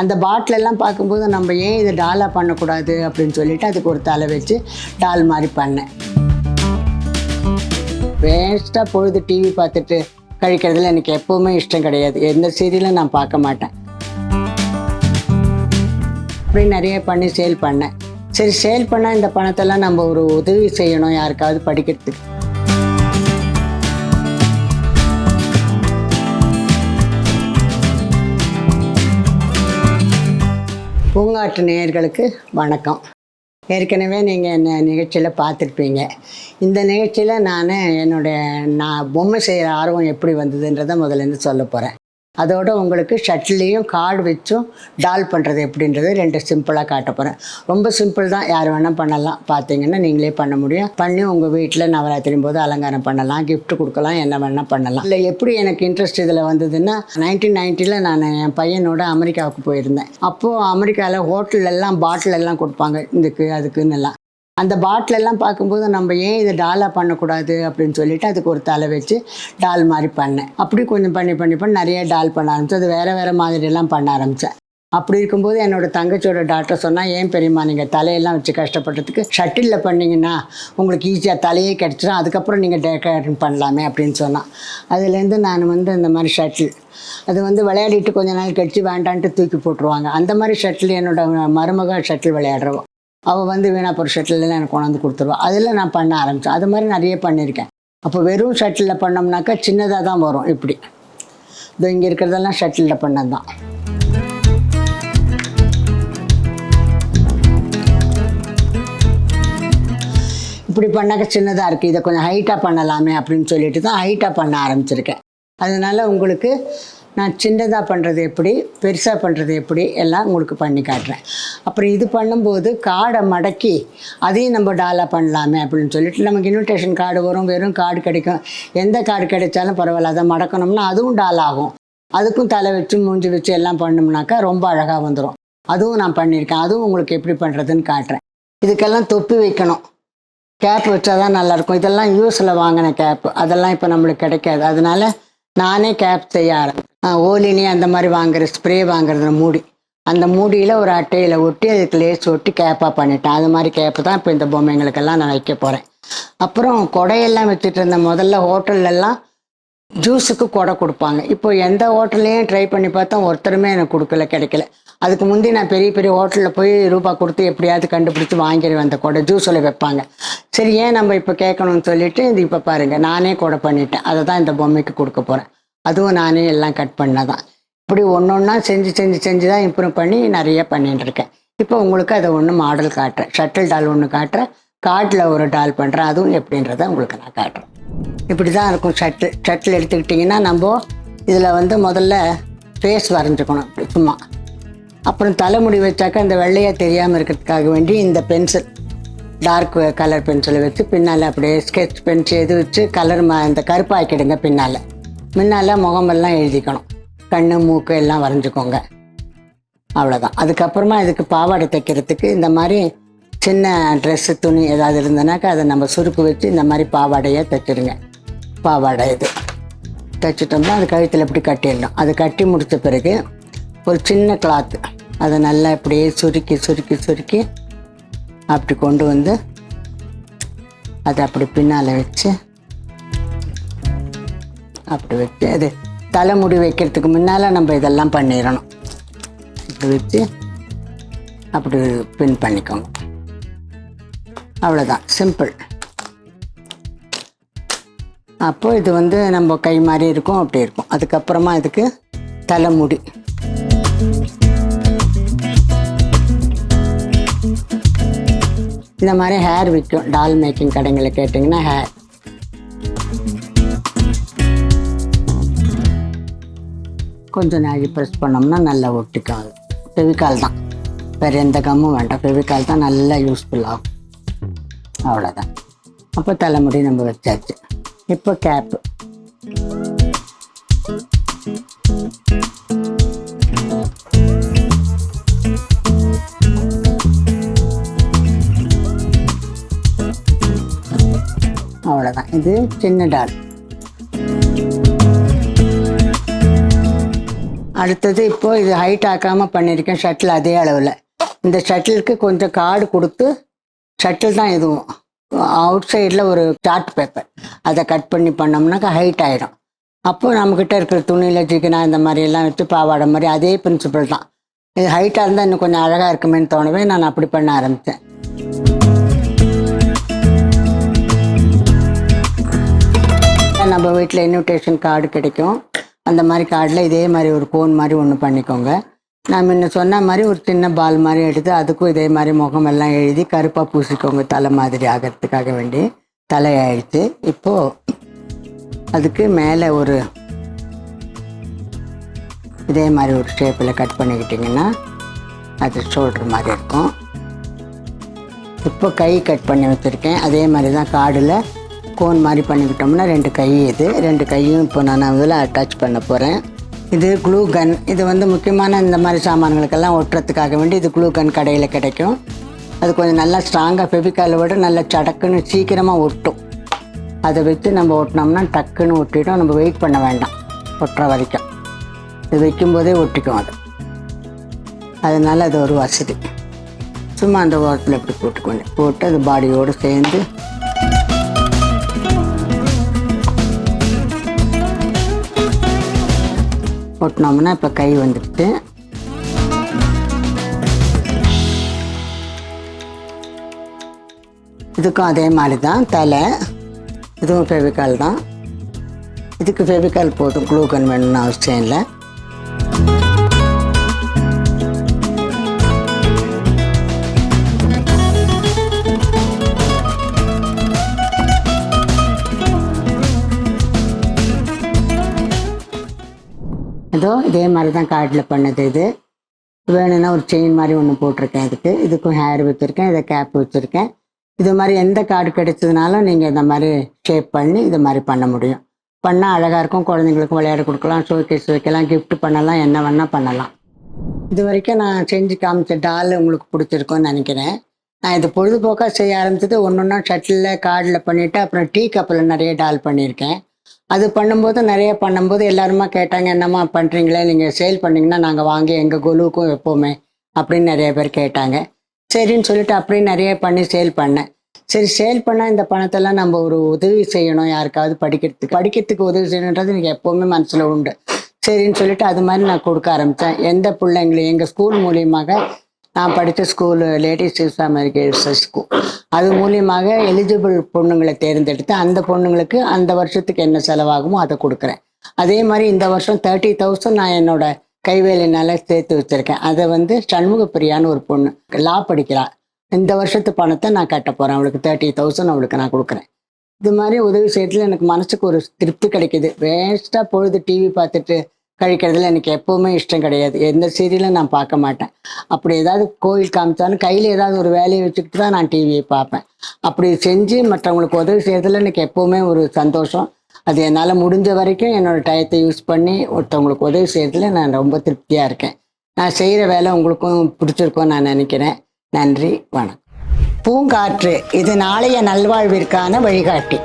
அந்த பாட்டிலெல்லாம் பார்க்கும்போது நம்ம ஏன் இதை டாலாக பண்ணக்கூடாது அப்படின்னு சொல்லிட்டு அதுக்கு ஒரு தலை வச்சு டால் மாதிரி பண்ணேன். வேஸ்ட்டாக பொழுது டிவி பார்த்துட்டு கழிக்கிறதுல எனக்கு எப்போவுமே இஷ்டம் கிடையாது. எந்த சீரியலும் நான் பார்க்க மாட்டேன். அப்படி நிறைய பண்ணி சேல் பண்ணேன். சரி சேல் பண்ணால் இந்த பணத்தெல்லாம் நம்ம ஒரு உதவி செய்யணும் யாருக்காவது படிக்கிறதுக்கு. பூங்காற்று நேயர்களுக்கு வணக்கம். ஏற்கனவே நீங்கள் என்ன நிகழ்ச்சியில் பார்த்துருப்பீங்க. இந்த நிகழ்ச்சியில் நான் என்னுடைய நான் பொம்மை செய்கிற ஆர்வம் எப்படி வந்ததுன்றதை முதல்ல இருந்து சொல்ல போகிறேன் அதோடு உங்களுக்கு ஷட்டிலையும் கார்டு வச்சும் டால் பண்ணுறது எப்படின்றது ரெண்டு சிம்பிளாக காட்ட போகிறேன் ரொம்ப சிம்பிள் தான். யார் வேணால் பண்ணலாம். பார்த்தீங்கன்னா நீங்களே பண்ண முடியும். பண்ணி உங்கள் வீட்டில் நவராத்திரி போது அலங்காரம் பண்ணலாம். கிஃப்ட் கொடுக்கலாம். என்ன வேணால் பண்ணலாம். இல்லை எப்படி எனக்கு இன்ட்ரெஸ்ட் இதில் வந்ததுன்னா நைன்டீன் நைன்ட்டியில் நான் என் பையனோட அமெரிக்காவுக்கு போயிருந்தேன். அப்போது அமெரிக்காவில் ஹோட்டல் எல்லாம் பாட்டில் எல்லாம் கொடுப்பாங்க. இதுக்கு அதுக்குன்னு எல்லாம் அந்த பாட்டிலெல்லாம் பார்க்கும்போது நம்ம ஏன் இதை டாலாக பண்ணக்கூடாது அப்படின்னு சொல்லிட்டு அதுக்கு ஒரு தலை வச்சு டால் மாதிரி பண்ணேன். அப்படி கொஞ்சம் பண்ணி பண்ணி பண்ணி நிறைய டால் பண்ண ஆரம்பித்தேன் அது வேறு வேறு மாதிரியெல்லாம் பண்ண ஆரம்பித்தேன் அப்படி இருக்கும்போது என்னோட தங்கச்சியோட டாக்டர் சொன்னால் ஏன் பெரியம்மா நீங்கள் தலையெல்லாம் வச்சு கஷ்டப்படுறதுக்கு ஷட்டிலில் பண்ணீங்கன்னா உங்களுக்கு ஈஸியாக தலையே கிடச்சிடும் அதுக்கப்புறம் நீங்கள் டெக்கரேஷன் பண்ணலாமே அப்படின்னு சொன்னான் அதுலேருந்து நான் வந்து இந்த மாதிரி ஷட்டில் அது வந்து விளையாடிட்டு கொஞ்ச நாள் கழிச்சு வேண்டான்ட்டு தூக்கி போட்டுருவாங்க. அந்த மாதிரி ஷட்டில் என்னோட மருமக ஷட்டில் விளையாடுறவோ. அவள் வந்து வீணா போகிற ஷட்டிலெல்லாம் எனக்கு கொண்டாந்து கொடுத்துருவா. அதில் நான் பண்ண ஆரம்பித்தேன் அது மாதிரி நிறைய பண்ணியிருக்கேன். அப்போ வெறும் ஷட்டிலில் பண்ணோம்னாக்கா சின்னதாக தான் வரும் இப்படி. இதோ இங்கே இருக்கிறதெல்லாம் ஷட்டிலில் பண்ணது தான் இப்படி பண்ணாக்க சின்னதாக இருக்குது இதை கொஞ்சம் ஹைட்டாக பண்ணலாமே அப்படின்னு சொல்லிட்டு தான் ஹைட்டாக பண்ண ஆரம்பிச்சிருக்கேன். அதனால் உங்களுக்கு நான் சின்னதாக பண்ணுறது எப்படி பெருசாக பண்ணுறது எப்படி எல்லாம் உங்களுக்கு பண்ணி காட்டுறேன். அப்புறம் இது பண்ணும்போது கார்டை மடக்கி அதையும் நம்ம டாலாக பண்ணலாமே அப்படின்னு சொல்லிட்டு நமக்கு இன்விடேஷன் கார்டு வரும் வெறும் கார்டு கிடைக்கும். எந்த கார்டு கிடைச்சாலும் பரவாயில்ல அதை மடக்கணும்னா அதுவும் டால் ஆகும். அதுக்கும் தலை வச்சு மூஞ்சி வச்சு எல்லாம் பண்ணோம்னாக்கா ரொம்ப அழகாக வந்துடும் அதுவும் நான் பண்ணியிருக்கேன். அதுவும் உங்களுக்கு எப்படி பண்ணுறதுன்னு காட்டுறேன். இதுக்கெல்லாம் தொப்பி வைக்கணும். கேப் வச்சா தான் நல்லாயிருக்கும் இதெல்லாம் யூஸில் வாங்கின கேப் அதெல்லாம் இப்போ நம்மளுக்கு கிடைக்காது. அதனால நானே கேப் செய்ய ஆரம்பிச்சேன் ஓலினி அந்த மாதிரி வாங்குற ஸ்ப்ரே வாங்குறது மூடி. அந்த மூடியில் ஒரு அட்டையில் ஒட்டி அதுக்கு லேஸ் ஒட்டி கேப்பாக பண்ணிட்டேன். அது மாதிரி கேப்பு தான் இப்போ இந்த பொம்மைங்களுக்கெல்லாம் நான் வைக்க போகிறேன் அப்புறம் கொடையெல்லாம் வச்சுட்டு இருந்த முதல்ல ஹோட்டல்லலாம் ஜூஸுக்கு கொடை கொடுப்பாங்க. இப்போ எந்த ஹோட்டல்லையும் ட்ரை பண்ணி பார்த்தா ஒருத்தருமே எனக்கு கொடுக்கல கிடைக்கல. அதுக்கு முந்தி நான் பெரிய பெரிய ஹோட்டலில் போய் ரூபா கொடுத்து எப்படியாவது கண்டுபிடிச்சி வாங்கிடுவேன் அந்த கொடை. ஜூஸில் வைப்பாங்க. சரி ஏன் நம்ம இப்போ கேட்கணும்னு சொல்லிட்டு இது இப்போ பாருங்கள் நானே கூட பண்ணிட்டேன். அதை தான் இந்த பொம்மைக்கு கொடுக்க போகிறேன் அதுவும் நானே எல்லாம் கட் பண்ணதான். இப்படி ஒன்று ஒன்றா செஞ்சு செஞ்சு செஞ்சு தான் இம்ப்ரூவ் பண்ணி நிறைய பண்ணிட்டுருக்கேன் இப்போ உங்களுக்கு அதை ஒன்று மாடல் காட்டுறேன். ஷட்டில் டால் ஒன்று காட்டுறேன். காட்டில் ஒரு டால் பண்ணுறேன் அதுவும் எப்படின்றத உங்களுக்கு நான் காட்டுறேன். இப்படி தான் இருக்கும் ஷட்டில் ஷட்டில் எடுத்துக்கிட்டிங்கன்னா நம்ம இதில் வந்து முதல்ல ஃபேஸ் வரைஞ்சிக்கணும் சும்மா. அப்புறம் தலைமுடி வச்சாக்கா இந்த வெள்ளையாக தெரியாமல் இருக்கிறதுக்காக வேண்டி இந்த பென்சில் டார்க் கலர் பென்சிலை வச்சு பின்னால் அப்படியே ஸ்கெட்ச் பென்சில் எது வச்சு கலர் ம இந்த கருப்பாக்கிடுங்க பின்னால். முன்னால் முகமெல்லாம் எழுதிக்கணும். கண்ணு மூக்கு எல்லாம் வரைஞ்சிக்கோங்க. அவ்வளோதான் அதுக்கப்புறமா இதுக்கு பாவாடை தைக்கிறதுக்கு இந்த மாதிரி சின்ன ட்ரெஸ்ஸு துணி ஏதாவது இருந்தனாக்கா அதை நம்ம சுருக்கு வச்சு இந்த மாதிரி பாவாடையாக தைச்சிடுங்க. பாவாடை இது. தைச்சிட்டோம்னா அது கழுத்தில் இப்படி கட்டிடணும். அது கட்டி முடித்த பிறகு ஒரு சின்ன கிளாத்து அதை நல்லா இப்படியே சுருக்கி சுருக்கி சுருக்கி அப்படி கொண்டு வந்து அதை அப்படி பின்னால் வச்சு அப்படி வச்சு அது தலைமுடி வைக்கிறதுக்கு முன்னால் நம்ம இதெல்லாம் பண்ணிடணும். இப்படி வச்சு அப்படி பின் பண்ணிக்கோங்க. அவ்வளோதான் சிம்பிள். அப்போது இது வந்து நம்ம கை மாதிரி இருக்கும் அப்படி இருக்கும். அதுக்கப்புறமா இதுக்கு தலைமுடி. இந்த மாதிரி ஹேர் விற்கும் டால் மேக்கிங் கடைங்களை கேட்டிங்கன்னா ஹேர் கொஞ்சம் நாழி ப்ரெஸ் பண்ணோம்னா நல்லா ஒட்டிக்கும் அது ஃபெவிகால் தான். வேறு எந்த கம்மும் வேண்டாம். ஃபெவிகால் தான் நல்லா யூஸ்ஃபுல் ஆகும். அவ்வளோதான் அப்போ தலைமுடி நம்ம வச்சாச்சு. இப்போ கேப்பு தான் இது சின்ன டால். அடுத்தது இப்போ இது ஹைட் ஆக்காமல் பண்ணியிருக்கேன் ஷட்டில் அதே அளவில். இந்த ஷட்டிலுக்கு கொஞ்சம் கார்டு கொடுத்து ஷட்டில் தான் இதுவும் அவுட் சைடில் ஒரு சார்ட் பேப்பர் அதை கட் பண்ணி பண்ணோம்னாக்கா ஹைட் ஆகிடும் அப்போ நம்மக்கிட்ட இருக்கிற துணியில் சிக்கனா இந்த மாதிரி எல்லாம் வச்சு பாவாடை மாதிரி அதே பிரின்சிபல் தான். இது ஹைட்டாக இருந்தால் இன்னும் கொஞ்சம் அழகாக இருக்குமேன்னு தோணவே நான் அப்படி பண்ண ஆரம்பித்தேன் நம்ம வீட்டில் இன்விடேஷன் கார்டு கிடைக்கும். அந்த மாதிரி கார்டில் இதே மாதிரி ஒரு கோன் மாதிரி ஒன்று பண்ணிக்கோங்க. நான் முன்ன சொன்ன மாதிரி ஒரு சின்ன பால் மாதிரி எடுத்து அதுக்கும் இதே மாதிரி முகம் எல்லாம் எழுதி கருப்பாக பூசிக்கோங்க தலை மாதிரி ஆகிறதுக்காக வேண்டி. தலையாயிடுச்சு. இப்போது அதுக்கு மேலே ஒரு இதே மாதிரி ஒரு ஷேப்பில் கட் பண்ணிக்கிட்டிங்கன்னா அது ஷோல்டர் மாதிரி இருக்கும். இப்போ கை கட் பண்ணி வச்சுருக்கேன். அதே மாதிரி தான் கார்டில் கோன் மாதிரி பண்ணிக்கிட்டோம்னா ரெண்டு கை இது ரெண்டு கையும் இப்போ நான் அதில் அட்டாச் பண்ண போகிறேன் இது க்ளூ கன் இது வந்து முக்கியமான இந்த மாதிரி சாமான்களுக்கெல்லாம் ஒட்டுறதுக்காக வேண்டி இது க்ளூ கன் கடையில் கிடைக்கும். அது கொஞ்சம் நல்லா ஸ்ட்ராங்காக ஃபெவிக்காலை விட நல்லா சடக்குன்னு சீக்கிரமாக ஒட்டும். அதை வச்சு நம்ம ஒட்டினோம்னா டக்குன்னு ஒட்டிட்டோம் நம்ம வெயிட் பண்ண வேண்டாம். ஒட்டுற வரைக்கும். இது வைக்கும்போதே ஒட்டிக்கும் அது. அதனால அது ஒரு வசதி. சும்மா அந்த ஓரத்தில் இப்படி போட்டுக்கோங்க போட்டு அது பாடியோடு சேர்ந்து ஒட்டினோம்னா இப்போ கை வந்துடுச்சு இதுக்கும் அதே மாதிரி தான் தலை. இதுவும் ஃபெவிகால் தான். இதுக்கு ஃபெவிகால் போதும் க்ளூகன் வேணும்னு அவசியம் இல்லை. ஏதோ இதே மாதிரி தான் கார்டில் பண்ணது இது. வேணும்னா ஒரு செயின் மாதிரி ஒன்று போட்டிருக்கேன் இதுக்கு இதுக்கும் ஹேர் வச்சுருக்கேன் இதை கேப் வச்சுருக்கேன். இது மாதிரி எந்த கார்டு கிடைச்சதுனாலும் நீங்கள் இந்த மாதிரி ஷேப் பண்ணி இது மாதிரி பண்ண முடியும். பண்ணால் அழகாக இருக்கும். குழந்தைங்களுக்கு விளையாட கொடுக்கலாம். ஷோகேஸ் வைக்கலாம். கிஃப்ட் பண்ணலாம். என்ன வேணால் பண்ணலாம். இது வரைக்கும் நான் செஞ்சு காமிச்ச டால் உங்களுக்கு பிடிச்சிருக்கும்னு நினைக்கிறேன். நான் இது பொழுதுபோக்காக செய்ய ஆரம்பிச்சது ஒன்று ஒன்றா ஷட்டிலில் கார்டில் பண்ணிவிட்டு அப்புறம் டீ கப்பில் நிறைய டால் பண்ணியிருக்கேன். அது பண்ணும்போது நிறைய பண்ணும்போது எல்லாருமா கேட்டாங்க என்னம்மா பண்ணுறீங்களே நீங்கள் சேல் பண்ணீங்கன்னா நாங்கள் வாங்கி எங்கள் குழுவுக்கும் எப்போவுமே? அப்படின்னு நிறைய பேர் கேட்டாங்க. சரின்னு சொல்லிட்டு அப்படியே நிறைய பண்ணி சேல் பண்ணேன். சரி சேல் பண்ணால் இந்த பணத்தெல்லாம் நம்ம ஒரு உதவி செய்யணும் யாருக்காவது படிக்கிறதுக்கு. படிக்கிறதுக்கு உதவி செய்யணுன்றது எனக்கு எப்போவுமே மனசில் உண்டு. சரின்னு சொல்லிட்டு அது மாதிரி நான் கொடுக்க ஆரம்பித்தேன் எந்த பிள்ளைங்களையும் எங்கள் ஸ்கூல் மூலியமாக நான் படித்த ஸ்கூலு லேடிஸ் சிவ் அமெரிக்க ஸ்கூல் அது மூலியமாக எலிஜிபிள் பொண்ணுங்களை தேர்ந்தெடுத்து அந்த பொண்ணுங்களுக்கு அந்த வருஷத்துக்கு என்ன செலவாகுமோ அதை கொடுக்குறேன். அதே மாதிரி இந்த வருஷம் தேர்ட்டி தௌசண்ட் நான் என்னோட கைவேலைனால சேர்த்து வச்சுருக்கேன். அதை வந்து சண்முக பிரியான்னு ஒரு பொண்ணு லா படிக்கிறாள் இந்த வருஷத்து பணத்தை நான் கட்ட போகிறேன் அவளுக்கு தேர்ட்டி தௌசண்ட் அவளுக்கு நான் கொடுக்குறேன். இது மாதிரி உதவி செய்யறதுல எனக்கு மனசுக்கு ஒரு திருப்தி கிடைக்குது. வேஸ்ட்டாக பொழுது டிவி பார்த்துட்டு கழிக்கிறதுல எனக்கு எப்போவுமே இஷ்டம் கிடையாது. எந்த சீரியலும் நான் பார்க்க மாட்டேன். அப்படி ஏதாவது கோயில் காமிச்சாலும் கையில் ஏதாவது ஒரு வேலையை வச்சுக்கிட்டு தான் நான் டிவியை பார்ப்பேன். அப்படி செஞ்சு மற்றவங்களுக்கு உதவி செய்யறதுல எனக்கு எப்போவுமே ஒரு சந்தோஷம். அது என்னால் முடிஞ்ச வரைக்கும் என்னோட டயத்தை யூஸ் பண்ணி ஒருத்தவங்களுக்கு உதவி செய்யறதுல நான் ரொம்ப திருப்தியாக இருக்கேன். நான் செய்கிற வேலை உங்களுக்கும் பிடிச்சிருக்கும்னு நான் நினைக்கிறேன். நன்றி வணக்கம். பூங்காற்று இது நாளைய நல்வாழ்விற்கான வழிகாட்டி.